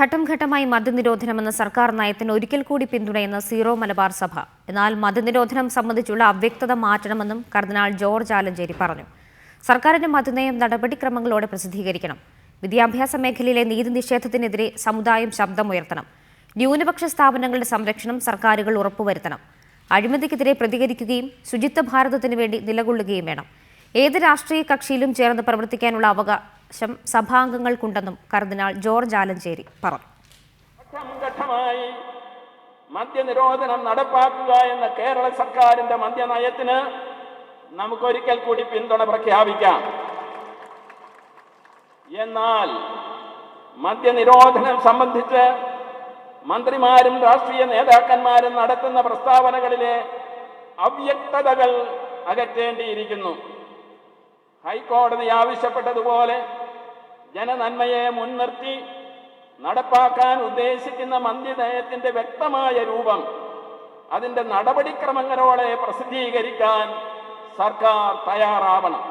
ഘട്ടം ഘട്ടമായി മദ്യനിരോധനമെന്ന സർക്കാർ നയത്തിന് ഒരിക്കൽ കൂടി പിന്തുണയെന്ന് സീറോ മലബാർ സഭ. എന്നാൽ മദ്യനിരോധനം സംബന്ധിച്ചുള്ള അവ്യക്തത മാറ്റണമെന്നും കർദിനാൾ ജോർജ് ആലഞ്ചേരി പറഞ്ഞു. സർക്കാരിന്റെ മദ്യനയം നടപടിക്രമങ്ങളോടെ പ്രസിദ്ധീകരിക്കണം. വിദ്യാഭ്യാസ മേഖലയിലെ നീതി നിഷേധത്തിനെതിരെ സമുദായം ശബ്ദമുയർത്തണം. ന്യൂനപക്ഷ സ്ഥാപനങ്ങളുടെ സംരക്ഷണം സർക്കാരുകൾ ഉറപ്പുവരുത്തണം. അഴിമതിക്കെതിരെ പ്രതികരിക്കുകയും ശുചിത്വ ഭാരതത്തിന് വേണ്ടി നിലകൊള്ളുകയും വേണം. ഏത് രാഷ്ട്രീയ കക്ഷിയിലും ചേർന്ന് പ്രവർത്തിക്കാനുള്ള അവകാശം സഭാംഗങ്ങൾക്കുണ്ടെന്നും കർദിനാൾ ജോർജ് ആലഞ്ചേരി പറഞ്ഞു. മദ്യനിരോധനം നടപ്പാക്കുക എന്ന കേരള സർക്കാരിന്റെ മദ്യനയത്തിന് നമുക്കൊരിക്കൽ കൂടി പിന്തുണ പ്രഖ്യാപിക്കാം. എന്നാൽ മദ്യനിരോധനം സംബന്ധിച്ച് മന്ത്രിമാരും രാഷ്ട്രീയ നേതാക്കന്മാരും നടത്തുന്ന പ്രസ്താവനകളിലെ അവ്യക്തതകൾ അകറ്റേണ്ടിയിരിക്കുന്നു. ഹൈക്കോടതി ആവശ്യപ്പെട്ടതുപോലെ ജനനന്മയെ മുൻനിർത്തി നടപ്പാക്കാൻ ഉദ്ദേശിക്കുന്ന മന്ത്രിനയത്തിന്റെ വ്യക്തമായ രൂപം അതിന്റെ നടപടിക്രമങ്ങളോടെ പ്രസിദ്ധീകരിക്കാൻ സർക്കാർ തയ്യാറാവണം.